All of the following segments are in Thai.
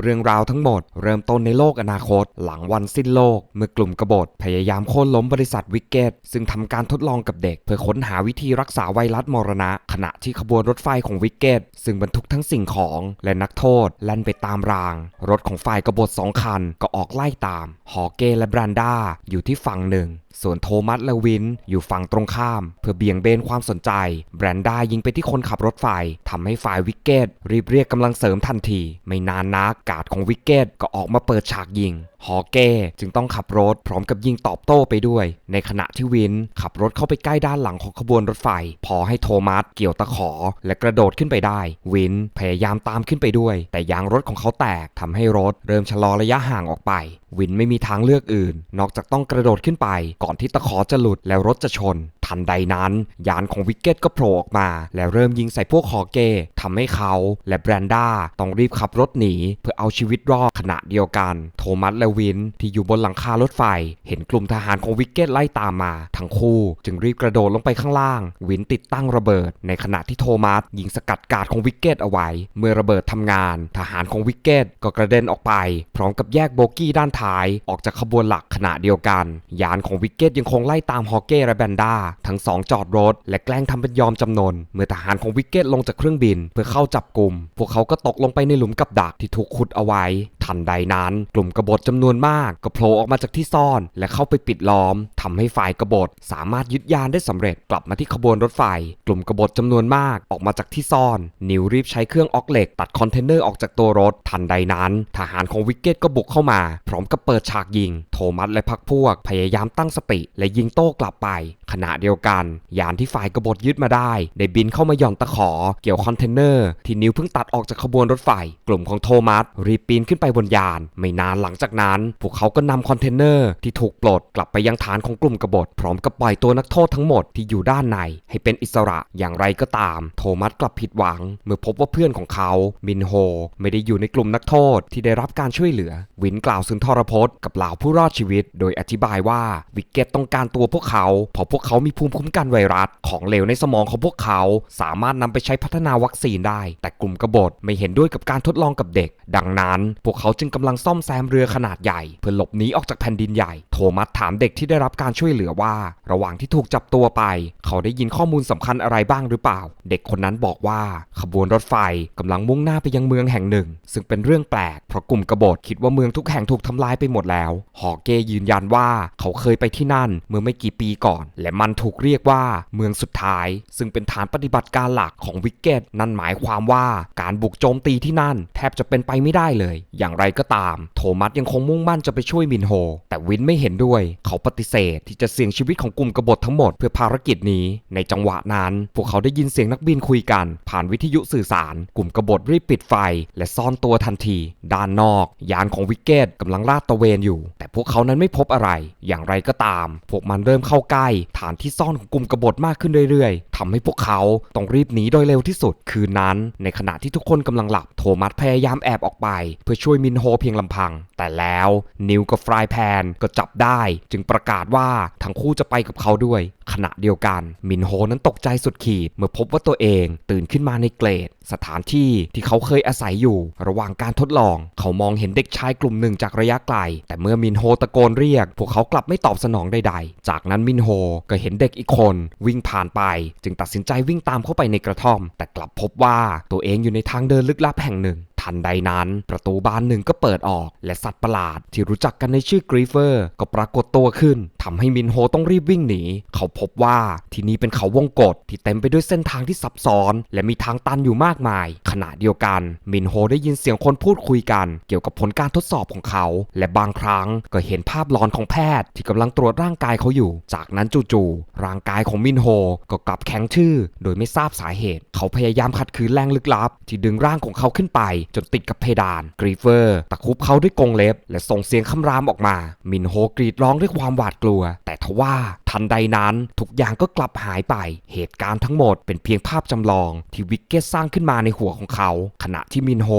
เรื่องราวทั้งหมดเริ่มต้นในโลกอนาคต หลังวันสิ้นโลก เมื่อกลุ่มกบฏพยายามโค่นล้มบริษัทวิกเกตซึ่งทำการทดลองกับเด็ก เพื่อค้นหาวิธีรักษาไวรัสมรณะ ขณะที่ขบวนรถไฟของวิกเกตซึ่งบรรทุกทั้งสิ่งของและนักโทษแล่นไปตามราง รถของฝ่ายกบฏสองคันก็ออกไล่ตามฮอเกและแบรนด้าอยู่ที่ฝั่งหนึ่ง ส่วนโทมัสและวินอยู่ฝั่งตรงข้าม เพื่อเบี่ยงเบนความสนใจ แบรนด้ายิงไปที่คนขับรถไฟทำให้ฝ่ายวิกเกตรีบเรียกกำลังเสริมทันที ไม่นานนักกาดของวิกเกตก็ออกมาเปิดฉากยิงฮอเก้จึงต้องขับรถพร้อมกับยิงตอบโต้ไปด้วย ในขณะที่วินขับรถเข้าไปใกล้ด้านหลังของขบวนรถไฟ พอให้โทมัสเกี่ยวตะขอ และกระโดดขึ้นไปได้ วินพยายามตามขึ้นไปด้วย แต่ยางรถของเขาแตกทำให้รถเริ่มชะลอระยะห่างออกไป วินไม่มีทางเลือกอื่น นอกจากต้องกระโดดขึ้นไปก่อนที่ตะขอจะหลุดแล้วรถจะชนทันใดนั้น ยานของวิกเก็ตก็โผล่ออกมา แล้วเริ่มยิงใส่พวกฮอเก้ทำให้เขาและแบรนด้าต้องรีบขับรถหนี เพื่อเอาชีวิตรอดขณะเดียวกัน โทมัสและวินที่อยู่บนหลังคารถไฟ เห็นกลุ่มทหารของวิกเก็ตไล่ตามมา ทั้งคู่จึงรีบกระโดดลงไปข้างล่าง วินติดตั้งระเบิด ในขณะที่โทมัสยิงสกัดการดของวิกเก็ตเอาไว้ เมื่อระเบิดทำงาน ทหารของวิกเก็ตก็กระเด็นออกไป พร้อมกับแยกโบกี้ด้านท้าย ออกจากขบวนหลักขณะเดียวกัน ยานของวิกเก็ตยังคงไล่ตามฮอเก้และแบนด้าทั้งสองจอดรถ และแกล้งทำเป็นยอมจำนน เมื่อทหารของวิกเก็ตลงจากเครื่องบิน เพื่อเข้าจับกลุ่ม พวกเขาก็ตกลงไปในหลุมกับดักที่ถูกขุดเอาไว้ทันใดนั้น กลุ่มกบฏจำนวนมากก็โผล่ออกมาจากที่ซ่อน และเข้าไปปิดล้อมทำให้ฝ่ายกบฏสามารถยึดยานได้สำเร็จกลับมาที่ขบวนรถไฟ กลุ่มกบฏจำนวนมากออกมาจากที่ซ่อน นิวรีบใช้เครื่องออกเหล็ก ตัดคอนเทนเนอร์ออกจากตัวรถทันใดนั้น ทหารของวิกเก็ตก็บุกเข้ามา พร้อมกับเปิดฉากยิง โทมัสและพักพวก พยายามตั้งสติ และยิงโต้กลับไป ขณะเดียวกัน ยานที่ฝ่ายกบฏยึดมาได้ ได้บินเข้ามาหย่อนตะขอ เกี่ยวคอนเทนเนอร์ที่นิวเพิ่งตัดออกจากขบวนรถไฟ กลุ่มของโทมัสรีบปีนขึ้นไปบนยาน ไม่นานหลังจากนั้น พวกเขาก็นำคอนเทนเนอร์ที่ถูกปลดกลับไปยังฐานของกลุ่มกบฏ พร้อมกับปล่อยตัวนักโทษทั้งหมดที่อยู่ด้านใน ให้เป็นอิสระอย่างไรก็ตาม โทมัสกลับผิดหวัง เมื่อพบว่าเพื่อนของเขา มินโฮ ไม่ได้อยู่ในกลุ่มนักโทษที่ได้รับการช่วยเหลือ วินกล่าวสุนทรพจน์กับเหล่าผู้รอดชีวิต โดยอธิบายว่าวิกเก็ตต้องการตัวพวกเขาเพราะพวกเขามีภูมิคุ้มกันไวรัสของเหลวในสมองของพวกเขา สามารถนำไปใช้พัฒนาวัคซีนได้ แต่กลุ่มกบฏไม่เห็นด้วยกับการทดลองกับเด็ก ดังนั้น พวกเขาจึงกำลังซ่อมแซมเรือขนาดใหญ่ เพื่อหลบหนีออกจากแผ่นดินใหญ่ โทมัสถามเด็กที่ได้รับการช่วยเหลือว่า ระหว่างที่ถูกจับตัวไป เขาได้ยินข้อมูลสำคัญอะไรบ้างหรือเปล่า เด็กคนนั้นบอกว่าขบวนรถไฟกำลังมุ่งหน้าไปยังเมืองแห่งหนึ่ง ซึ่งเป็นเรื่องแปลกเพราะกลุ่มกบฏคิดว่าเมืองทุกแห่งถูกทำลายไปหมดแล้วฮอเกยืนยันว่าเขาเคยไปที่นั่นเมื่อไม่กี่ปีก่อน และมันถูกเรียกว่าเมืองสุดท้าย ซึ่งเป็นฐานปฏิบัติการหลักของวิกเก็ตนั่นหมายความว่าการบุกโจมตีที่นั่น แทบจะเป็นไปไม่ได้เลย อย่างไรก็ตาม โทมัสยังคงมุ่งมั่นจะไปช่วยมินโฮ แต่วินไม่เห็นด้วย เขาปฏิเสธที่จะเสี่ยงชีวิตของกลุ่มกบฏทั้งหมดเพื่อภารกิจนี้ ในจังหวะนั้น พวกเขาได้ยินเสียงนักบินคุยกัน ผ่านวิทยุสื่อสาร กลุ่มกบฏรีบปิดไฟ และซ่อนตัวทันที ด้านนอก ยานของวิกเกตกำลังลาดตะเวนอยู่ แต่พวกเขานั้นไม่พบอะไร อย่างไรก็ตาม พวกมันเริ่มเข้าใกล้ ฐานที่ซ่อนของกลุ่มกบฏมากขึ้นเรื่อยๆทำให้พวกเขาต้องรีบหนีโดยเร็วที่สุด คืนนั้น ในขณะที่ทุกคนกำลังหลับ โทมัสพยายามแอบออกไป เพื่อช่วยมินโฮเพียงลำพัง แต่แล้วนิวกับฟรายแพนก็จับได้ จึงประกาศว่าทั้งคู่จะไปกับเขาด้วย ขณะเดียวกัน มินโฮนั้นตกใจสุดขีด เมื่อพบว่าตัวเองตื่นขึ้นมาในเกรด สถานที่ที่เขาเคยอาศัยอยู่ ระหว่างการทดลอง เขามองเห็นเด็กชายกลุ่มหนึ่งจากระยะไกล แต่เมื่อมินโฮตะโกนเรียก พวกเขากลับไม่ตอบสนองใดๆ จากนั้นมินโฮก็เห็นเด็กอีกคน วิ่งผ่านไป จึงตัดสินใจวิ่งตามเข้าไปในกระท่อม แต่กลับพบว่าตัวเองอยู่ในทางเดินลึกลับแห่งหนึ่ง ทันใดนั้น ประตูบานหนึ่งก็เปิดออก และสัตว์ประหลาดที่รู้จักกันในชื่อกรีเฟอร์ ก็ปรากฏตัวขึ้นทำให้มินโฮต้องรีบวิ่งหนี เขาพบว่าที่นี่เป็นเขาวงกฏที่เต็มไปด้วยเส้นทางที่ซับซ้อน และมีทางตันอยู่มากมาย ขณะเดียวกัน มินโฮได้ยินเสียงคนพูดคุยกัน เกี่ยวกับผลการทดสอบของเขา และบางครั้งก็เห็นภาพหลอนของแพทย์ ที่กำลังตรวจร่างกายเขาอยู่ จากนั้นจู่ๆร่างกายของมินโฮก็กลับแข็งชื่อ โดยไม่ทราบสาเหตุ เขาพยายามขัดขืนแรงลึกลับ ที่ดึงร่างของเขาขึ้นไปจนติดกับเพดานกรีเฟอร์ตะคุบเขาด้วยกรงเล็บ และส่งเสียงคำรามออกมา มินโฮกรีดร้องด้วยความหวาดกลัว แต่ทว่า ทันใดนั้น ทุกอย่างก็กลับหายไป เหตุการณ์ทั้งหมดเป็นเพียงภาพจำลอง ที่วิกเก็ตสร้างขึ้นมาในหัวของเขา ขณะที่มินโฮ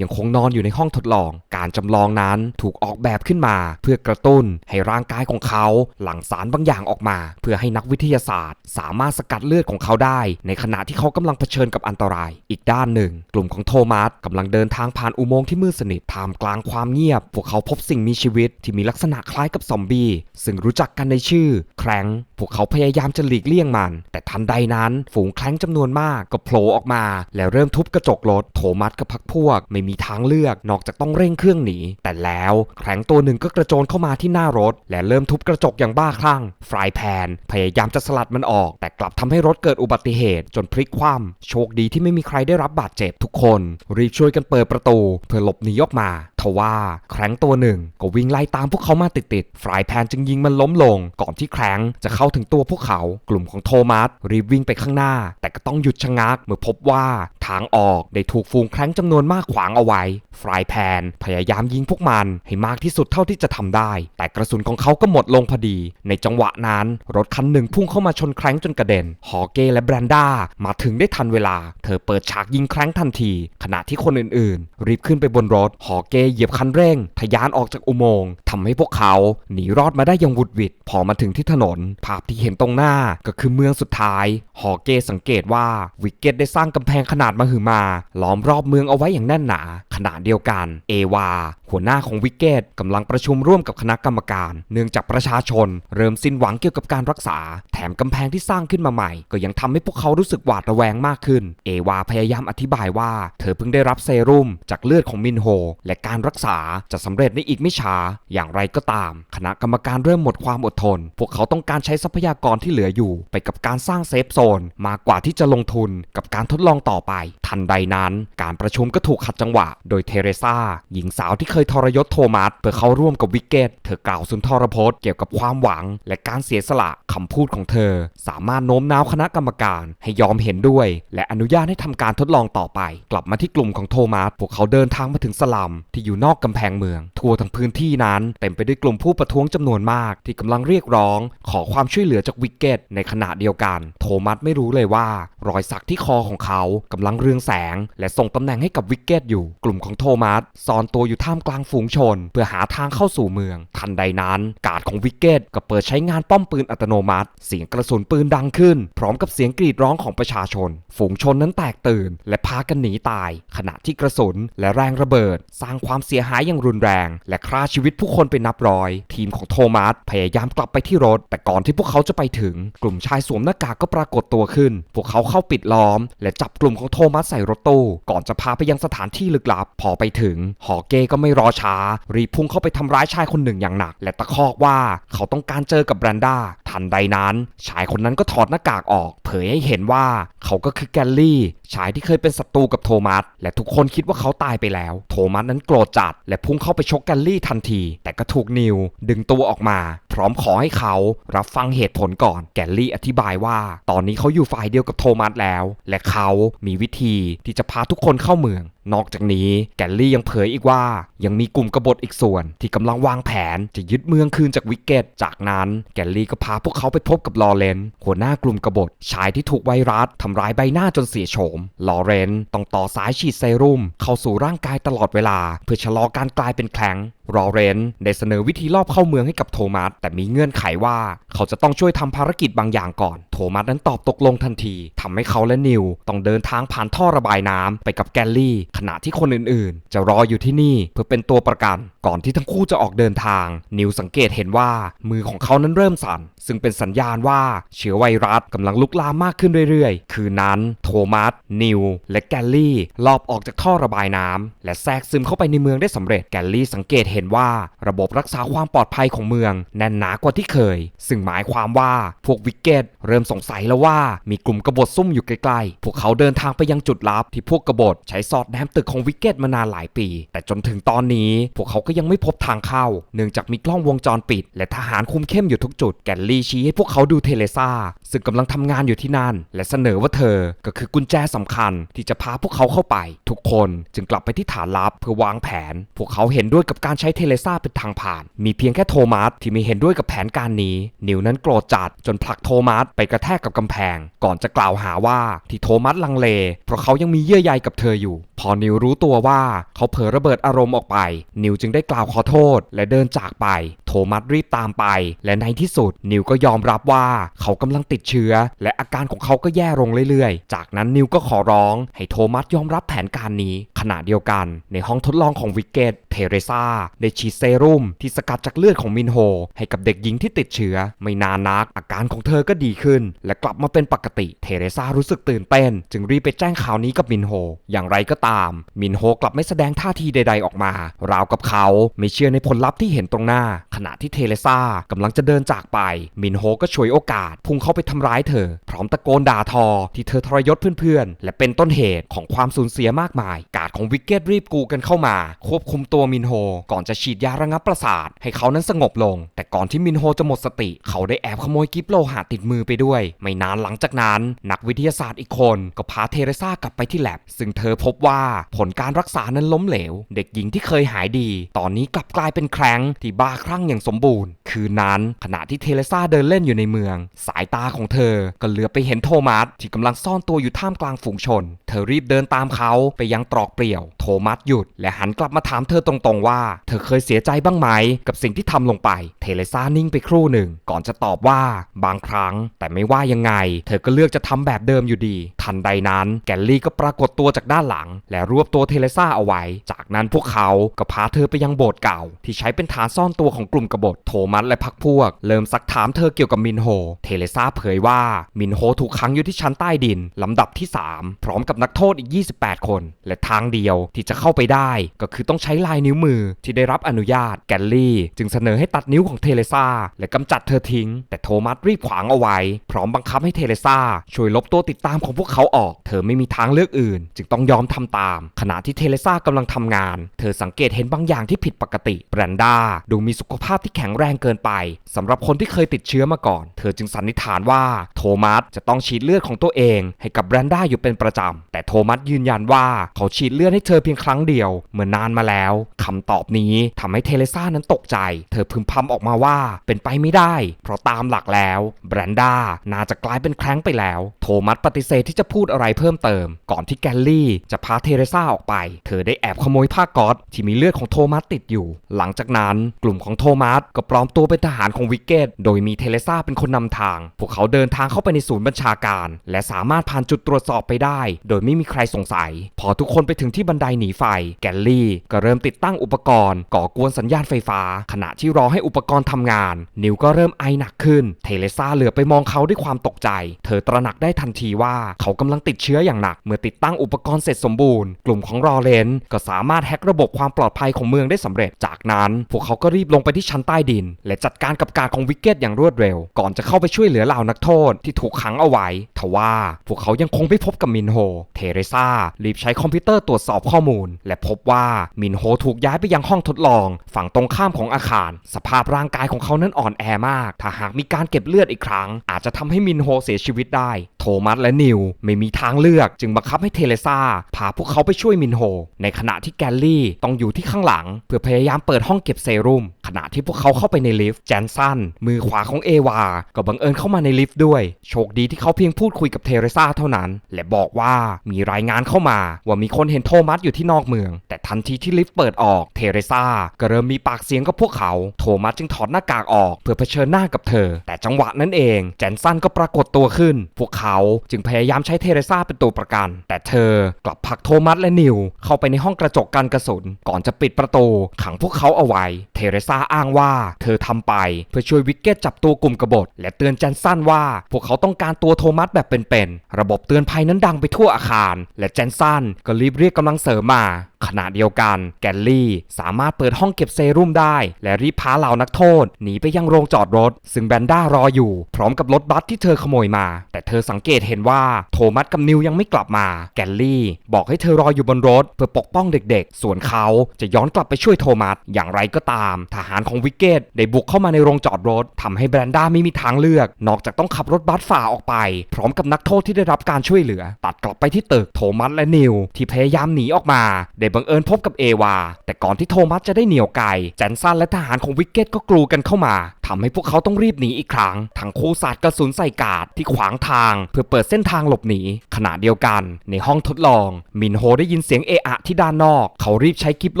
ยังคงนอนอยู่ในห้องทดลอง การจำลองนั้นถูกออกแบบขึ้นมาเพื่อกระตุ้นให้ร่างกายของเขาหลั่งสารบางอย่างออกมา เพื่อให้นักวิทยาศาสตร์ สามารถสกัดเลือดของเขาได้ ในขณะที่เขากำลังเผชิญกับอันตราย อีกด้านหนึ่ง กลุ่มของโทมัสกำลังเดินทางผ่านอุโมงค์ที่มืดสนิทท่ามกลางความเงียบ พวกเขาพบสิ่งมีชีวิตที่มีลักษณะคล้ายกับซอมบี้ซึ่งรู้จักกันในชื่อแครง Gang พวกเขาพยายามจะหลีกเลี่ยงมัน แต่ทันใดนั้น ฝูงแครงจำนวนมากก็โผล่ออกมา แล้วเริ่มทุบกระจกรถ โทมัสกับพักพวก ไม่มีทางเลือกนอกจากต้องเร่งเครื่องหนี แต่แล้วแครงตัวหนึ่งก็กระโจนเข้ามาที่หน้ารถ และเริ่มทุบกระจกอย่างบ้าคลั่งฟรายแพน พยายามจะสลัดมันออก แต่กลับทำให้รถเกิดอุบัติเหตุ จนพลิกคว่ำโชคดีที่ไม่มีใครได้รับบาดเจ็บทุกคน รีบช่วยกันเปิดประตู เพื่อหลบหนีออกมาทว่าแครงตัวหนึ่งก็วิ่งไล่ตามพวกเขามาติดๆฟรายแพนจึงยิงมันล้มลง ก่อนที่แครงจะเข้าาถึงตัวพวกเขา กลุ่มของโทมัสรีบวิ่งไปข้างหน้า แต่ก็ต้องหยุดชะงัก เมื่อพบว่าทางออกได้ถูกฝูงแครงจำนวนมากขวางเอาไว้ฟรายแพนพยายามยิงพวกมันให้มากที่สุดเท่าที่จะทำได้ แต่กระสุนของเขาก็หมดลงพอดี ในจังหวะนั้นรถคันหนึ่งพุ่งเข้ามาชนแครงจนกระเด็น ฮอเก้และแบรนด้ามาถึงได้ทันเวลา เธอเปิดฉากยิงแครงทันที ขณะที่คนอื่นๆ รีบขึ้นไปบนรถ ฮอเก้เหยียบคันเร่ง ทะยานออกจากอุโมงค์ทำให้พวกเขาหนีรอดมาได้อย่างหวุดหวิด พอมาถึงที่ถนนภาพที่เห็นตรงหน้าก็คือเมืองสุดท้าย ฮอเก้สังเกตว่าวิกเก็ตได้สร้างกำแพงขนาดมหึมาล้อมรอบเมืองเอาไว้อย่างแน่นหนาขณะเดียวกัน เอวา หัวหน้าของวิกเกตกำลังประชุมร่วมกับคณะกรรมการ เนื่องจากประชาชน เริ่มสิ้นหวังเกี่ยวกับการรักษา แถมกำแพงที่สร้างขึ้นมาใหม่ ก็ยังทำให้พวกเขารู้สึกหวาดระแวงมากขึ้น เอวาพยายามอธิบายว่า เธอเพิ่งได้รับเซรุ่มจากเลือดของมินโฮ และการรักษาจะสำเร็จในอีกไม่ช้า อย่างไรก็ตาม คณะกรรมการเริ่มหมดความอดทน พวกเขาต้องการใช้ทรัพยากรที่เหลืออยู่ ไปกับการสร้างเซฟโซนมากกว่าที่จะลงทุนกับการทดลองต่อไปทันใดนั้น การประชุมก็ถูกขัดจังหวะ โดยเทเรซาหญิงสาวที่เคยทรยศโทมัสเพื่อเข้าร่วมกับวิกเกต เธอกล่าวสุนทรพจน์เกี่ยวกับความหวัง และการเสียสละคำพูดของเธอ สามารถโน้มน้าวคณะกรรมการให้ยอมเห็นด้วย และอนุญาตให้ทำการทดลองต่อไป กลับมาที่กลุ่มของโทมัสพวกเขาเดินทางมาถึงสลัมที่อยู่นอกกำแพงเมือง ทั่วทั้งพื้นที่นั้น เต็มไปด้วยกลุ่มผู้ประท้วงจำนวนมาก ที่กำลังเรียกร้อง ขอความช่วยเหลือจากวิกเกต ในขณะเดียวกัน โทมัสไม่รู้เลยว่า รอยสักที่คอของเขากำลังเรืองแสง และส่งตำแหน่งให้กับวิกเกตอยู่ กลุ่มของโทมัสซ่อนตัวอยู่ท่ามกลางฝูงชน เพื่อหาทางเข้าสู่เมือง ทันใดนั้น การ์ดของวิกเกตก็เปิดใช้งานป้อมปืนอัตโนมัติ เสียงกระสุนปืนดังขึ้น พร้อมกับเสียงกรีดร้องของประชาชน ฝูงชนนั้นแตกตื่น และพากันหนีตาย ขณะที่กระสุนและแรงระเบิด สร้างความเสียหายอย่างรุนแรง และฆ่าชีวิตผู้คนไปนับร้อย ทีมของโทมัสพยายามกลับไปที่รถ แต่ก่อนที่พวกเขาจะไปถึง กลุ่มชายสวมหน้ากากก็ปรากฏตัวขึ้น พวกเขาเข้าปิดล้อม และจับกลุ่มของโทมัสใส่รถตู้ ก่อนจะพาไปยังสถานที่ลึกลับ พอไปถึงฮอเก้ก็ไม่รอช้า รีพุ่งเข้าไปทำร้ายชายคนหนึ่งอย่างหนัก และตะคอกว่าเขาต้องการเจอกับแบรนด้าทันใดนั้น ชายคนนั้นก็ถอดหน้ากากออก เผยให้เห็นว่าเขาก็คือแกลลี่ ชายที่เคยเป็นศัตรูกับโทมัส และทุกคนคิดว่าเขาตายไปแล้ว โทมัสนั้นโกรธจัด และพุ่งเข้าไปชกแกลลี่ทันที แต่ก็ถูกนิว ดึงตัวออกมา พร้อมขอให้เขารับฟังเหตุผลก่อน แกลลี่อธิบายว่า ตอนนี้เขาอยู่ฝ่ายเดียวกับโทมัสแล้ว และเขามีวิธีที่จะพาทุกคนเข้าเมือง นอกจากนี้แกลลี่ยังเผยอีกว่า ยังมีกลุ่มกบฏอีกส่วน ที่กำลังวางแผนจะยึดเมืองคืนจากวิกเกต จากนั้นแกลลี่ก็พาพวกเขาไปพบกับลอเรนหัวหน้ากลุ่มกบฏชายที่ถูกไวรัสทำร้ายใบหน้าจนเสียโฉมลอเรนต้องต่อสายฉีดเซรุ่ม เข้าสู่ร่างกายตลอดเวลา เพื่อชะลอการกลายเป็นแคลงรอเรนได้เสนอวิธีลอบเข้าเมืองให้กับโทมัส แต่มีเงื่อนไขว่าเขาจะต้องช่วยทำภารกิจบางอย่างก่อน โทมัสนั้นตอบตกลงทันทีทำให้เขาและนิว ต้องเดินทางผ่านท่อระบายน้ำไปกับแกลลี่ขณะที่คนอื่นๆ จะรออยู่ที่นี่เพื่อเป็นตัวประกัน ก่อนที่ทั้งคู่จะออกเดินทาง นิวสังเกตเห็นว่ามือของเขานั้นเริ่มสั่น ซึ่งเป็นสัญญาณว่าเชื้อไวรัสกำลังลุกลามมากขึ้นเรื่อยๆ คืนนั้น โทมัส นิว และแกลลี่ลอบออกจากท่อระบายน้ำและแทรกซึมเข้าไปในเมืองได้สำเร็จ แกลลี่สังเกตเห็นว่าระบบรักษาความปลอดภัยของเมืองแน่นหนากว่าที่เคย ซึ่งหมายความว่าพวกวิกเกตเริ่มสงสัยแล้วว่ามีกลุ่มกบฏซุ่มอยู่ใกล้ๆ พวกเขาเดินทางไปยังจุดลับที่พวกกบฏใช้สอดแนมตึกของวิกเก็ตมานานหลายปี แต่จนถึงตอนนี้พวกเขาก็ยังไม่พบทางเข้า เนื่องจากมีกล้องวงจรปิด และทหารคุมเข้มอยู่ทุกจุด แกลลี่ชี้ให้พวกเขาดูเทเลซาซึ่งกำลังทำงานอยู่ที่นั่น และเสนอว่าเธอก็คือกุญแจสำคัญที่จะพาพวกเขาเข้าไป ทุกคนจึงกลับไปที่ฐานลับเพื่อวางแผน พวกเขาเห็นด้วยกับการใช้เทเลซาเป็นทางผ่าน มีเพียงแค่โทมัสที่ไม่เห็นด้วยกับแผนการนี้ นิวนั้นโกรธจัดจนผลักโทมัสไปกระแทกกับกำแพง ก่อนจะกล่าวหาว่าที่โทมัสลังเล เพราะเขายังมีเยื่อใยกับเธออยู่ พอนิวรู้ตัวว่าเขาเผลอระเบิดอารมณ์ออกไป นิวจึงได้กล่าวขอโทษ และเดินจากไป โทมัสรีบตามไป และในที่สุด นิวก็ยอมรับว่าเขากำลังติดเชื้อ และอาการของเขาก็แย่ลงเรื่อยๆ จากนั้นนิวก็ขอร้อง ให้โทมัสยอมรับแผนการนี้ ขณะเดียวกัน ในห้องทดลองของวิกเกต เทเรซาได้ฉีดเซรุ่มที่สกัดจากเลือดของมินโฮ ให้กับเด็กหญิงที่ติดเชื้อ ไม่นานนัก อาการของเธอก็ดีขึ้น และกลับมาเป็นปกติเทเรซารู้สึกตื่นเต้น จึงรีบไปแจ้งข่าวนี้กับมินโฮ อย่างไรก็ตาม มินโฮกลับไม่แสดงท่าทีใด ๆออกมา ราวกับเขาไม่เชื่อในผลลัพธ์ที่เห็นตรงหน้า ขณะที่เทเรซากำลังจะเดินจากไป มินโฮก็ฉวยโอกาส พุ่งเข้าไปทำร้ายเธอ พร้อมตะโกนด่าทอ ที่เธอทรยศเพื่อนๆ และเป็นต้นเหตุของความสูญเสียมากมาย การดของวิกเก็ตรีบกูกันเข้ามา ควบคุมตัวมินโฮ ก่อนจะฉีดยาระงับประสาท ให้เขานั้นสงบลง แต่ก่อนที่มินโฮจะหมดสติ เขาได้แอบขโมยกิฟโลหะติดมือไปด้วย ไม่นานหลังจากนั้น นักวิทยาศาสตร์อีกคนก็พาเทเรซากลับไปที่แลบ ซึ่งเธอพบว่าผลการรักษานั้นล้มเหลว เด็กหญิงที่เคยหายดี ตอนนี้กลับกลายเป็นแคร้งที่บ้าคลั่งอย่างสมบูรณ์ คืนนั้น ขณะที่เทเรซาเดินเล่นอยู่ในเมือง สายตาของเธอก็เหลือไปเห็นโทมัสที่กำลังซ่อนตัวอยู่ท่ามกลางฝูงชน เธอรีบเดินตามเขาไปยังตรอกเปลี่ยว โทมัสหยุด และหันกลับมาถามเธอตรงๆว่า เธอเคยเสียใจบ้างไหม กับสิ่งที่ทำลงไป เทเลซานิ่งไปครู่หนึ่ง ก่อนจะตอบว่าบางครั้ง แต่ไม่ว่ายังไง เธอก็เลือกจะทำแบบเดิมอยู่ดี ทันใดนั้น แกลลี่ก็ปรากฏตัวจากด้านหลัง และรวบตัวเทเลซาเอาไว้ จากนั้นพวกเขาก็พาเธอไปยังโบสถ์เก่า ที่ใช้เป็นฐานซ่อนตัวของกลุ่มกบฏโทมัสและพักพวก เริ่มซักถามเธอเกี่ยวกับมินโฮ เทเลซาเผยว่ามินโฮถูกขังอยู่ที่ชั้นใต้ดินลำดับที่ 3 พร้อมกับนักโทษอีก 28 คน และทางเดียวที่จะเข้าไปได้ ก็คือต้องใช้ลายนิ้วมือที่ได้รับอนุญาตแกลลี่ จึงเสนอให้ตัดนิ้วของเทเลซาและกำจัดเธอทิ้ง แต่โทมัสรีบขวางเอาไว้ พร้อมบังคับให้เทเลซาช่วยลบตัวติดตามของพวกเขาออก เธอไม่มีทางเลือกอื่น จึงต้องยอมทำตาม ขณะที่เทเลซากำลังทำงาน เธอสังเกตเห็นบางอย่างที่ผิดปกติแบรนด้าดูมีสุขภาพที่แข็งแรงเกินไปสำหรับคนที่เคยติดเชื้อมาก่อน เธอจึงสันนิษฐานว่าโทมัสจะต้องฉีดเลือดของตัวเอง ให้กับแบรนด้าอยู่เป็นประจำแต่โทมัสยืนยันว่าเขาฉีดเลือดให้เธอเพียงครั้งเดียวเมื่อนานมาแล้วคำตอบนี้ทำให้เทเลซ่านั้นตกใจ เธอพึมพำออกมาว่าเป็นไปไม่ได้ เพราะตามหลักแล้วแบรนด้าน่าจะกลายเป็นแคร้งไปแล้ว โทมัสปฏิเสธที่จะพูดอะไรเพิ่มเติม ก่อนที่แกลลี่จะพาเทเรซ่าออกไป เธอได้แอบขโมยผ้าก๊อซที่มีเลือดของโทมัสติดอยู่ หลังจากนั้นกลุ่มของโทมัสก็ปลอมตัวเป็นทหารของวิกเกต โดยมีเทเลซ่าเป็นคนนำทาง พวกเขาเดินทางเข้าไปในศูนย์บัญชาการ และสามารถผ่านจุดตรวจสอบไปได้ โดยไม่มีใครสงสัย พอทุกคนไปถึงที่บันไดหนีไฟ แกลลี่ก็เริ่มติดตั้งอุปกรณ์ ก่อกวนสัญญาณไฟฟ้า ขณะที่รอให้อุปกรณ์ทำงาน นิวก็เริ่มไอหนักขึ้น เทเลซ่าเหลือไปมองเขาด้วยความตกใจ เธอตระหนักได้ทันทีว่าเขากำลังติดเชื้ออย่างหนัก เมื่อติดตั้งอุปกรณ์เสร็จสมบูรณ์ กลุ่มของรอเลนก็สามารถแฮกระบบความปลอดภัยของเมืองได้สำเร็จ จากนั้น พวกเขาก็รีบลงไปที่ชั้นใต้ดิน และจัดการกับการของวิกเก็ตอย่างรวดเร็ว ก่อนจะเข้าไปช่วยเหลือเหล่านักโทษที่ถูกขังเอาไว้ ทว่าพวกเขายังคงไม่พบกับมินโฮ เทเรซารีบใช้คอมพิวเตอร์ตรวจสอบข้อมูล และพบว่ามินโฮถูกย้ายไปยังห้องทดลอง ฝั่งตรงข้ามของอาคาร สภาพร่างกายของเขานั้นอ่อนแอมาก ถ้าหากมีการเก็บเลือดอีกครั้ง อาจจะทำให้มินโฮเสียชีวิตได้ โทมัสและนิวไม่มีทางเลือกจึงบังคับให้เทเลซาพาพวกเขาไปช่วยมินโฮ ในขณะที่แกลลี่ต้องอยู่ที่ข้างหลัง เพื่อพยายามเปิดห้องเก็บเซรุ่มขณะที่พวกเขาเข้าไปในลิฟต์แจนสันมือขวาของเอวาก็บังเอิญเข้ามาในลิฟต์ด้วย โชคดีที่เขาเพียงพูดคุยกับเทเรซาเท่านั้น และบอกว่ามีรายงานเข้ามาว่ามีคนเห็นโทมัสอยู่ที่นอกเมือง แต่ทันทีที่ลิฟต์เปิดออก เทเรซาก็เริ่มมีปากเสียงกับพวกเขา โทมัสจึงถอดหน้ากากออกเพื่อเผชิญหน้ากับเธอ แต่จังหวะนั้นเอง แจนสันก็ปรากฏตัวขึ้น พวกเขาจึงพยายามใช้เทเรซาเป็นตัวประกัน แต่เธอกลับผลักโทมัสและนิว เข้าไปในห้องกระจกกันกระสุน ก่อนจะปิดประตูขังพวกเขาเอาไว้เทเรซาอ้างว่า เธอทำไป เพื่อช่วยวิกเก็ตจับตัวกลุ่มกบฏ และเตือนแจนสันว่า พวกเขาต้องการตัวโทมัสแบบเป็นๆ ระบบเตือนภัยนั้นดังไปทั่วอาคาร และแจนสันก็รีบเรียกกำลังเสริมมาขขณะเดียวกันแกลลี่สามารถเปิดห้องเก็บเซรุ่มได้ และรีบพาเหล่านักโทษหนีไปยังโรงจอดรถ ซึ่งแบนด้ารออยู่ พร้อมกับรถบัสที่เธอขโมยมา แต่เธอสังเกตเห็นว่าโทมัสกับนิวยังไม่กลับมา แกลลี่ บอกให้เธอรออยู่บนรถ เพื่อปกป้องเด็กๆ ส่วนเขาจะย้อนกลับไปช่วยโทมัสอย่างไรก็ตามทหารของวิกเกตได้บุกเข้ามาในโรงจอดรถทำให้แบรนด้าไม่มีทางเลือก นอกจากต้องขับรถบัสฝ่าออกไป พร้อมกับนักโทษที่ได้รับการช่วยเหลือ ตัดกลับไปที่ตึกโทมัสและนิว ที่พยายามหนีออกมา ได้บังเอิญพบกับเอวา แต่ก่อนที่โทมัสจะได้เหนี่ยวไกแจนสันและทหารของวิกเกตก็กลูกันเข้ามาทำให้พวกเขาต้องรีบหนีอีกครั้งทั้งคู่สาดกระสุนใส่กาดที่ขวางทาง เพื่อเปิดเส้นทางหลบหนีขณะเดียวกัน ในห้องทดลอง มินโฮได้ยินเสียงเอะอะที่ด้านนอก เขารีบใช้กิฟโ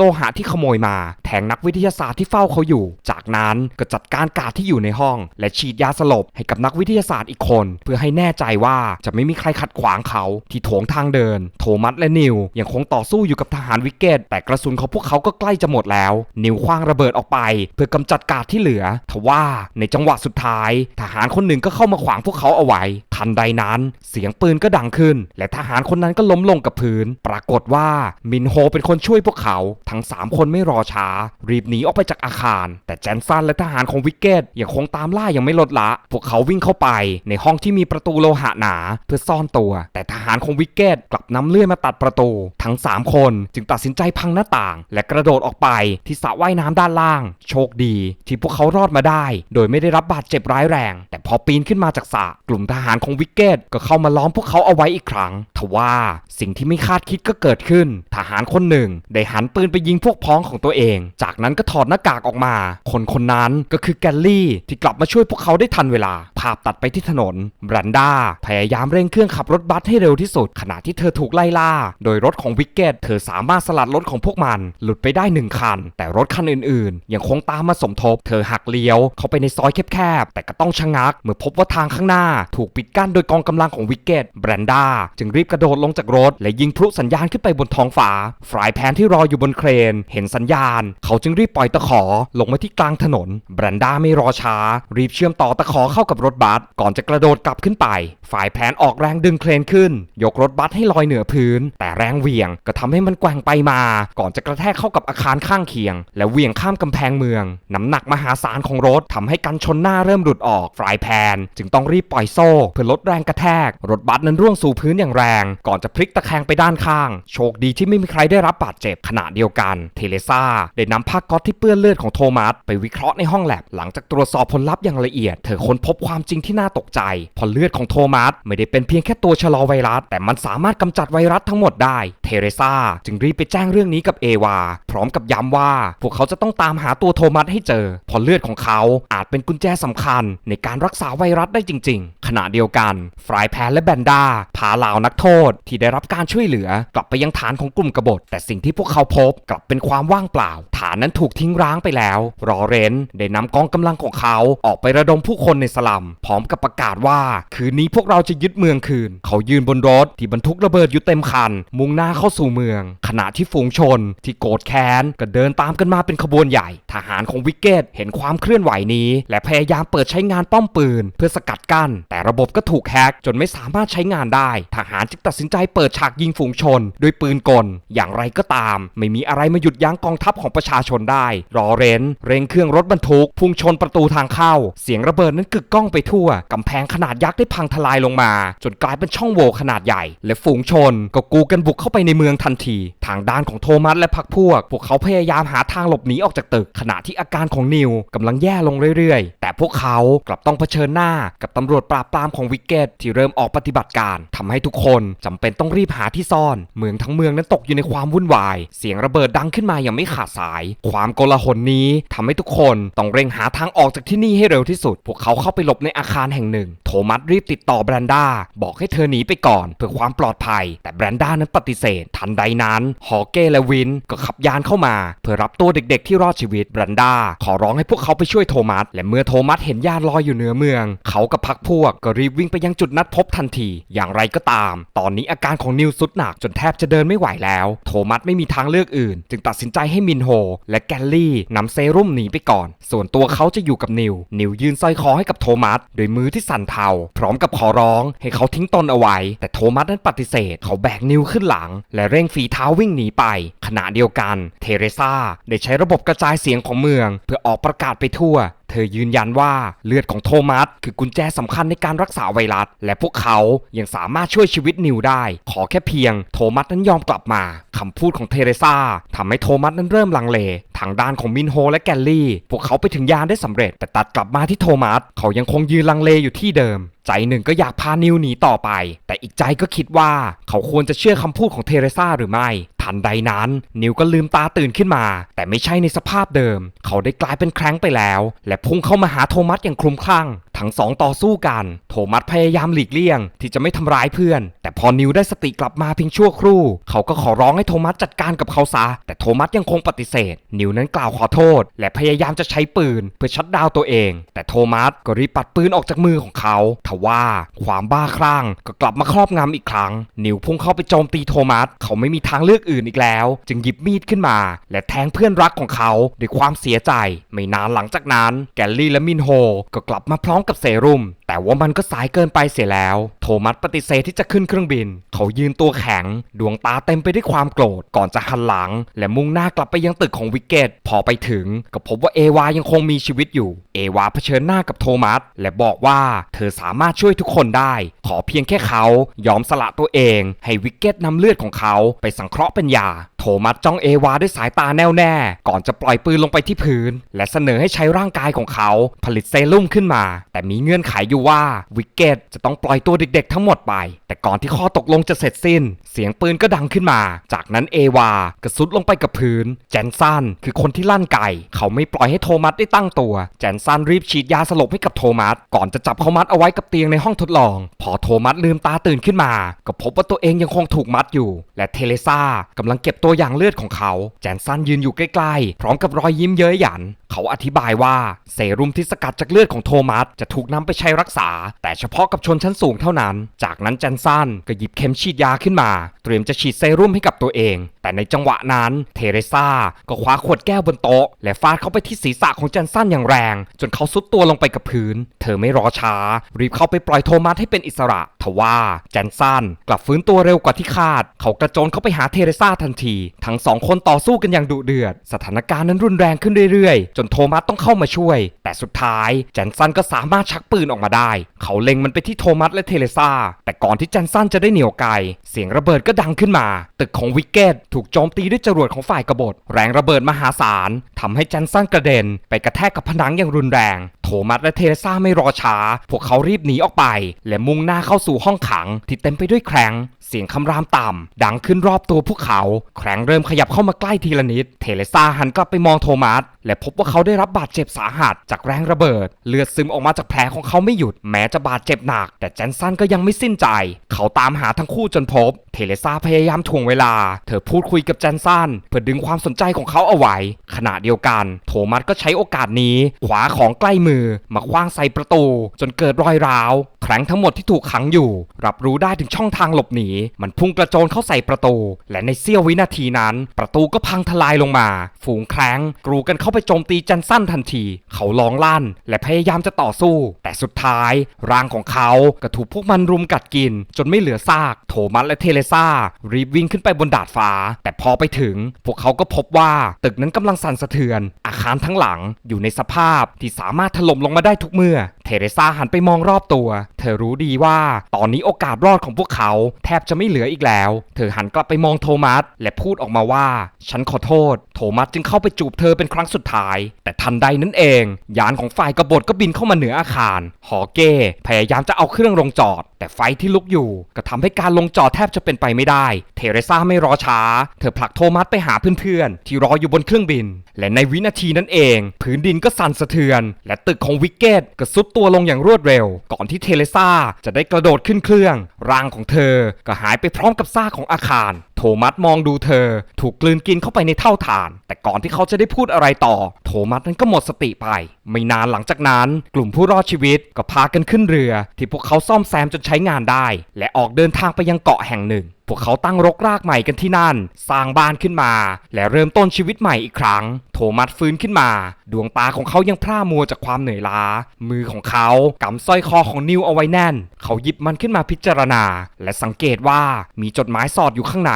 ลหะที่ขโมยมา แทงนักวิทยาศาสตร์ที่เฝ้าเขาอยู่ จากนั้นก็จัดการกาดที่อยู่ในห้อง และฉีดยาสลบให้กับนักวิทยาศาสตร์อีกคน เพื่อให้แน่ใจว่าจะไม่มีใครขัดขวางเขาที่โถงทางเดิน โทมัสและนิวยังคงต่อสู้อยู่กับทหารวิกเกต แต่กระสุนของพวกเขาก็ใกล้จะหมดแล้ว นิวคว้างระเบิดออกไป เพื่อกำจัดกาดที่เหลือทว่าในจังหวะสุดท้าย ทหารคนหนึ่งก็เข้ามาขวางพวกเขาเอาไว้ทันใดนั้น เสียงปืนก็ดังขึ้น และทหารคนนั้นก็ล้มลงกับพื้น ปรากฏว่ามินโฮเป็นคนช่วยพวกเขา ทั้ง 3 คนไม่รอช้า รีบหนีออกไปจากอาคาร แต่แจนสันและทหารของวิกเกตยังคงตามล่ายังไม่ลดละ พวกเขาวิ่งเข้าไปในห้องที่มีประตูโลหะหนา เพื่อซ่อนตัว แต่ทหารของวิกเกตกลับนำเลื่อยมาตัดประตู ทั้ง 3 คนจึงตัดสินใจพังหน้าต่าง และกระโดดออกไปที่สระว่ายน้ำด้านล่าง โชคดี ที่พวกเขารอดมาได้ โดยไม่ได้รับบาดเจ็บร้ายแรง แต่พอปีนขึ้นมาจากสระกลุ่มทหารของวิกเกตก็เข้ามาล้อมพวกเขาเอาไว้อีกครั้ง ทว่าสิ่งที่ไม่คาดคิดก็เกิดขึ้น ทหารคนหนึ่ง ได้หันปืนไปยิงพวกพ้องของตัวเอง จากนั้นก็ถอดหน้า้ากากออกมา คนคนนั้นก็คือแกลลี่ที่กลับมาช่วยพวกเขาได้ทันเวลา ภาพตัดไปที่ถนนบรันดาพยายามเร่งเครื่องขับรถบัสให้เร็วที่สุด ขณะที่เธอถูกไล่ล่า โดยรถของวิกเกตเธอสามารถสลัดรถของพวกมัน หลุดไปได้หนึ่งคัน แต่รถคันอื่นๆ ยังคงตามมาสมทบ เธอหักเลี้ยวเข้าไปในซอยแคบๆ แต่ก็ต้องชะงัก เมื่อพบว่าทางข้างหน้า ถูกปิดกั้นโดยกองกำลังของวิกเกตแบรนด้าจึงรีบกระโดดลงจากรถ และยิงพลุสัญญาณขึ้นไปบนท้องฟ้าฝ่ายแพนที่รออยู่บนเครน เห็นสัญญาณ เขาจึงรีบปล่อยตะขอลงมาที่กลางถนนแบรนด้าไม่รอช้า รีบเชื่อมต่อตะขอเข้ากับรถบัสก่อนจะกระโดดกลับขึ้นไป ฝ่ายแพนออกแรงดึงเครนขึ้น ยกรถบัสให้ลอยเหนือพื้น แต่แรงเหวี่ยงก็ทำให้มันแกว่งไปมา ก่อนจะกระแทกเข้ากับอาคารข้างเคียง และเหวี่ยงข้ามกำแพงเมือง น้ำหนักมหาศาลของรถทำให้กันชนหน้าเริ่มหลุดออกฝ่ายแพนจึงต้องรีบปล่อยโซ่ เพื่อลดแรงกระแทก รถบัสนั้นร่วงสู่พื้นอย่างแรง ก่อนจะพลิกตะแคงไปด้านข้าง โชคดีที่ไม่มีใครได้รับบาดเจ็บขณะเดียวกัน เทเลซ่าได้นำผ้าก๊อตที่เปื้อนเลือดของโทมัสไปวิเคราะห์ในห้องแลบหลังจากตรวจสอบผลลัพธ์อย่างละเอียด เธอค้นพบความจริงที่น่าตกใจเพอเลือดของโทมัสไม่ได้เป็นเพียงแค่ตัวชะลอไวรัส แต่มันสามารถกำจัดไวรัสทั้งหมดได้ เทเรซาจึงรีบไปแจ้งเรื่องนี้กับเอวา พร้อมกับย้ำว่า พวกเขาจะต้องตามหาตัวโทมัสให้เจอเพอเลือดของเขาอาจเป็นกุญแจสำคัญ ในการรักษาไวรัสได้จริง ๆขณะเดียวกันฟรายแพนและแบนดาพาเหล่านักโทษที่ได้รับการช่วยเหลือกลับไปยังฐานของกลุ่มกบฏ แต่สิ่งที่พวกเขาพบกลับเป็นความว่างเปล่า ฐานนั้นถูกทิ้งร้างไปแล้ว รอเรนได้นำกองกำลังของเขาออกไประดมผู้คนในสลัม พร้อมกับประกาศว่า คืนนี้พวกเราจะยึดเมืองคืน เขายืนบนรถที่บรรทุกระเบิดอยู่เต็มคัน มุ่งหน้าเข้าสู่เมือง ขณะที่ฝูงชน ที่โกรธแค้นก็เดินตามกันมาเป็นขบวนใหญ่ ทหารของวิกเกตเห็นความเคลื่อนไหวนี้ และพยายามเปิดใช้งานป้อมปืน เพื่อสกัดกั้นแแต่ระบบก็ถูกแฮกจนไม่สามารถใช้งานได้ ทหารจึงตัดสินใจเปิดฉากยิงฝูงชนด้วยปืนกล อย่างไรก็ตาม ไม่มีอะไรมาหยุดยั้งกองทัพของประชาชนได้ รอเรนเร่งเครื่องรถบรรทุกพุ่งชนประตูทางเข้า เสียงระเบิดนั้นกึกก้องไปทั่ว กำแพงขนาดยักษ์ได้พังทลายลงมา จนกลายเป็นช่องโหว่ขนาดใหญ่ และฝูงชนก็กูกันบุกเข้าไปในเมืองทันที ทางด้านของโทมัสและพรรคพวก พวกเขาพยายามหาทางหลบหนีออกจากตึก ขณะที่อาการของนิวกำลังแย่ลงเรื่อยๆ แต่พวกเขากลับต้องเผชิญหน้ากับตำรวจปราบปรามของวิกเกตที่เริ่มออกปฏิบัติการทำให้ทุกคนจำเป็นต้องรีบหาที่ซ่อน เมืองทั้งเมืองนั้นตกอยู่ในความวุ่นวาย เสียงระเบิดดังขึ้นมาอย่างไม่ขาดสาย ความโกลาหลนี้ทำให้ทุกคนต้องเร่งหาทางออกจากที่นี่ให้เร็วที่สุด พวกเขาเข้าไปหลบในอาคารแห่งหนึ่ง โทมัสรีบติดต่อแบรนด้าบอกให้เธอหนีไปก่อนเพื่อความปลอดภัย แต่แบรนด้านั้นปฏิเสธ ทันใดนั้น ฮอเก้และวินก็ขับยานเข้ามา เพื่อรับตัวเด็กๆ ที่รอดชีวิตแบรนด้าขอร้องให้พวกเขาไปช่วยโทมัสและเมื่อโทมัสเห็นญาติลอยอยู่เหนือเมือง เขากับพักพวกก็รีบวิ่งไปยังจุดนัดพบทันที อย่างไรก็ตาม ตอนนี้อาการของนิวสุดหนักจนแทบจะเดินไม่ไหวแล้ว โทมัสไม่มีทางเลือกอื่น จึงตัดสินใจให้มินโฮ และแกลลี่นำเซรุ่มหนีไปก่อน ส่วนตัวเขาจะอยู่กับนิว นิวยืนสร้อยคอให้กับโทมัสโดยมือที่สั่นเทา พร้อมกับขอร้อง ให้เขาทิ้งตนเอาไว้ แต่โทมัสนั้นปฏิเสธ เขาแบกนิวขึ้นหลัง และเร่งฝีเท้าวิ่งหนีไป ขณะเดียวกัน เทเรซาได้ใช้ระบบกระจายเสียงของเมือง เพื่อออกประกาศไปทั่ว ธอยืนยันว่าเลือดของโทมัสคือกุญแจสำคัญในการรักษาไวรัส และพวกเขายังสามารถช่วยชีวิตนิวได้ ขอแค่เพียงโทมัสนั้นยอมกลับมาคำพูดของเทเรซาทำให้โทมัสนั้นเริ่มลังเล ทางด้านของมินโฮและแกลลี่ พวกเขาไปถึงยานได้สำเร็จ แต่ตัดกลับมาที่โทมัส เขายังคงยืนลังเลอยู่ที่เดิม ใจหนึ่งก็อยากพานิวหนีต่อไป แต่อีกใจก็คิดว่าเขาควรจะเชื่อคำพูดของเทเรซาหรือไม่ทันใดนั้น นิวก็ลืมตาตื่นขึ้นมา แต่ไม่ใช่ในสภาพเดิม เขาได้กลายเป็นแคร้งไปแล้ว และพุ่งเข้ามาหาโทมัสอย่างคลุมคลั่ง ทั้งสองต่อสู้กัน โทมัสพยายามหลีกเลี่ยง ที่จะไม่ทำร้ายเพื่อน แต่พอนิวได้สติกลับมาเพียงชั่วครู่ เขาก็ขอร้องให้โทมัสจัดการกับเขาซะ แต่โทมัสยังคงปฏิเสธ นิวนั้นกล่าวขอโทษ และพยายามจะใช้ปืน เพื่อชัดดาวตัวเอง แต่โทมัสก็รีบปัดปืนออกจากมือของเขาทว่าความบ้าคลั่งก็กลับมาครอบงำอีกครั้ง นิวพุ่งเข้าไปโจมตีโทมัส เขาไม่มีทางเลือกอื่นอีกแล้ว จึงหยิบมีดขึ้นมา และแทงเพื่อนรักของเขาด้วยความเสียใจ ไม่นานหลังจากนั้น แกลลี่และมินโฮก็กลับมาพร้อมกับเซรุ่มแต่ว่ามันก็สายเกินไปเสียแล้ว โทมัสปฏิเสธที่จะขึ้นเครื่องบิน เขายืนตัวแข็ง ดวงตาเต็มไปด้วยความโกรธ ก่อนจะหันหลัง และมุ่งหน้ากลับไปยังตึกของวิกเกต พอไปถึงก็พบว่าเอวายังคงมีชีวิตอยู่ เอวาเผชิญหน้ากับโทมัส และบอกว่าเธอสามารถช่วยทุกคนได้ ขอเพียงแค่เขายอมสละตัวเอง ให้วิกเกตนำเลือดของเขาไปสังเคราะห์เป็นยา โทมัสจ้องเอวาด้วยสายตาแน่วแน่ ก่อนจะปล่อยปืนลงไปที่พื้น และเสนอให้ใช้ร่างกายของเขา ผลิตเซรุ่มขึ้นมา แต่มีเงื่อนไขอยู่ว่าวิกเกตจะต้องปล่อยตัวเด็กๆ ทั้งหมดไป แต่ก่อนที่ข้อตกลงจะเสร็จสิ้น เสียงปืนก็ดังขึ้นมา จากนั้นเอวากระสุดลงไปกับพื้น แจนสันคือคนที่ลั่นไก่เขาไม่ปล่อยให้โทมัสได้ตั้งตัว แจนสันรีบฉีดยาสลบให้กับโทมัสก่อนจะจับเขามัดเอาไว้กับเตียงในห้องทดลอง พอโทมัสลืมตาตื่นขึ้นมา ก็พบว่าตัวเองยังคงถูกมัดอยู่ และเทเลซ่ากำลังเก็บตัวอย่างเลือดของเขา แจนสันยืนอยู่ใกล้ๆ พร้อมกับรอยยิ้มเย้ยหยัน เขาอธิบายว่าเซรุ่มที่สกัดจากเลือดของโทมัสจะถูกนำไปใช้รักษา แต่เฉพาะกับชนชั้นสูงเท่านั้น จากนั้นแจนสันก็หยิบเข็มฉีดยาขึ้นมา เตรียมจะฉีดเซรุ่มให้กับตัวเอง แต่ในจังหวะนั้นเทเรซาก็คว้าขวดแก้วบนโต๊ะ และฟาดเข้าไปที่ศีรษะของแจนสันอย่างแรง จนเขาซุดตัวลงไปกับพื้น เธอไม่รอช้า รีบเข้าไปปล่อยโทมัสให้เป็นอิสระทว่าแจนสันกลับฟื้นตัวเร็วกว่าที่คาด เขากระโจนเข้าไปหาเทเรซาทันที ทั้งสองคนต่อสู้กันอย่างดุเดือด สถานการณ์นั้นรุนแรงขึ้นเรื่อยๆ จนโทมัสต้องเข้ามาช่วย แต่สุดท้ายแจนสันก็สามารถชักปืนออกมาได้ เขาเล็งมันไปที่โทมัสและเทเลซาแต่ก่อนที่แจนสันจะได้เหนี่ยวไกเสียงระเบิดก็ดังขึ้นมา ตึกของวิกเกตถูกโจมตีด้วยจรวดของฝ่ายกบฏ แรงระเบิดมหาศาลทำให้แจนสันกระเด็น ไปกระแทกกับผนังอย่างรุนแรง โทมัสและเทเรซาไม่รอช้า พวกเขารีบหนีออกไป และมุ่งหน้าเข้าสู่ห้องขัง ที่เต็มไปด้วยแครงเสียงคำรามต่ำ ดังขึ้นรอบตัวพวกเขา แครงเริ่มขยับเข้ามาใกล้ทีละนิด เทเลซาหันกลับไปมองโทมัส และพบว่าเขาได้รับบาดเจ็บสาหัส จากแรงระเบิด เลือดซึมออกมาจากแผลของเขาไม่หยุด แม้จะบาดเจ็บหนัก แต่แจนสันก็ยังไม่สิ้นใจ เขาตามหาทั้งคู่จนพบ เทเลซาพยายามถ่วงเวลา เธอพูดคุยกับแจนสันเพื่อดึงความสนใจของเขาเอาไว้ ขณะเดียวกัน โทมัสก็ใช้โอกาสนี้ขวาของใกล้มือมาคว้างใส่ประตู จนเกิดรอยร้าวแครงทั้งหมดที่ถูกขังอยู่ รับรู้ได้ถึงช่องทางหลบหนี มันพุ่งกระโจนเข้าใส่ประตู และในเสี้ยววินาทีนั้น ประตูก็พังทลายลงมา ฝูงแครงกรูกันเข้าไปโจมตีจันสั้นทันที เขาร้องลั่น และพยายามจะต่อสู้ แต่สุดท้าย ร่างของเขาก็ถูกพวกมันรุมกัดกิน จนไม่เหลือซาก โทมัสและเทเลซารีบวิ่งขึ้นไปบนดาดฟ้า แต่พอไปถึง พวกเขาก็พบว่าตึกนั้นกำลังสั่นสะเทือน อาคารทั้งหลังอยู่ในสภาพที่สามารถถล่มลงมาได้ทุกเมื่อ เทเรซาหันไปมองรอบตัว เธอรู้ดีว่าตอนนี้โอกาสรอดของพวกเขา แทบจะไม่เหลืออีกแล้ว เธอหันกลับไปมองโทมัส และพูดออกมาว่า ฉันขอโทษ โทมัสจึงเข้าไปจูบเธอเป็นครั้งสุดท้าย แต่ทันใดนั้นเอง ยานของฝ่ายกบฏก็บินเข้ามาเหนืออาคารฮอเก้พยายามจะเอาเครื่องลงจอด แต่ไฟที่ลุกอยู่ก็ทำให้การลงจอดแทบจะเป็นไปไม่ได้ เทเรซาไม่รอช้า เธอผลักโทมัสไปหาเพื่อนๆ ที่รออยู่บนเครื่องบิน และในวินาทีนั้นเอง พื้นดินก็สั่นสะเทือน และตึกของวิกเกตก็ซุดตัวลงอย่างรวดเร็ว ก่อนที่เทเรซาจะได้กระโดดขึ้นเครื่อง ร่างของเธอก็หายไปพร้อมกับซากของอาคารโทมัสมองดูเธอ ถูกกลืนกินเข้าไปในเท่าฐาน แต่ก่อนที่เขาจะได้พูดอะไรต่อ โทมัสนั้นก็หมดสติไป ไม่นานหลังจากนั้น กลุ่มผู้รอดชีวิตก็พากันขึ้นเรือ ที่พวกเขาซ่อมแซมจนใช้งานได้ และออกเดินทางไปยังเกาะแห่งหนึ่ง พวกเขาตั้งรกรากใหม่กันที่นั่น สร้างบ้านขึ้นมา และเริ่มต้นชีวิตใหม่อีกครั้ง โทมัสฟื้นขึ้นมา ดวงตาของเขายังพร่ามัวจากความเหนื่อยล้า มือของเขากำสร้อยคอของนิวเอาไว้แน่น เขาหยิบมันขึ้นมาพิจารณา และสังเกตว่ามีจดหมายสอดอยู่ข้างใน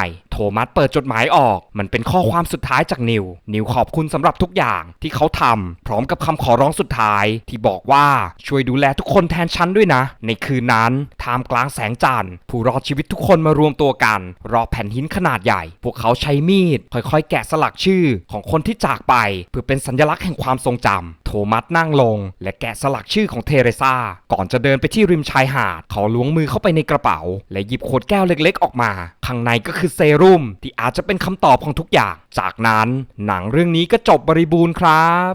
มัสเปิดจดหมายออก มันเป็นข้อความสุดท้ายจากนิว นิวขอบคุณสำหรับทุกอย่างที่เขาทำพร้อมกับคำขอร้องสุดท้าย ที่บอกว่าช่วยดูแลทุกคนแทนฉันด้วยนะ ในคืนนั้นท่ามกลางแสงจันทร์ผู้รอดชีวิตทุกคนมารวมตัวกัน รอแผ่นหินขนาดใหญ่ พวกเขาใช้มีดค่อยๆ แกะสลักชื่อของคนที่จากไป เพื่อเป็นสัญลักษณ์แห่งความทรงจำ โทมัสนั่งลง และแกะสลักชื่อของเทเรซาก่อนจะเดินไปที่ริมชายหาด เขาล้วงมือเข้าไปในกระเป๋า และหยิบขวดแก้วเล็กๆ ออกมา ข้างในก็คือเซรุ่มที่อาจจะเป็นคำตอบของทุกอย่าง จากนั้นหนังเรื่องนี้ก็จบบริบูรณ์ครับ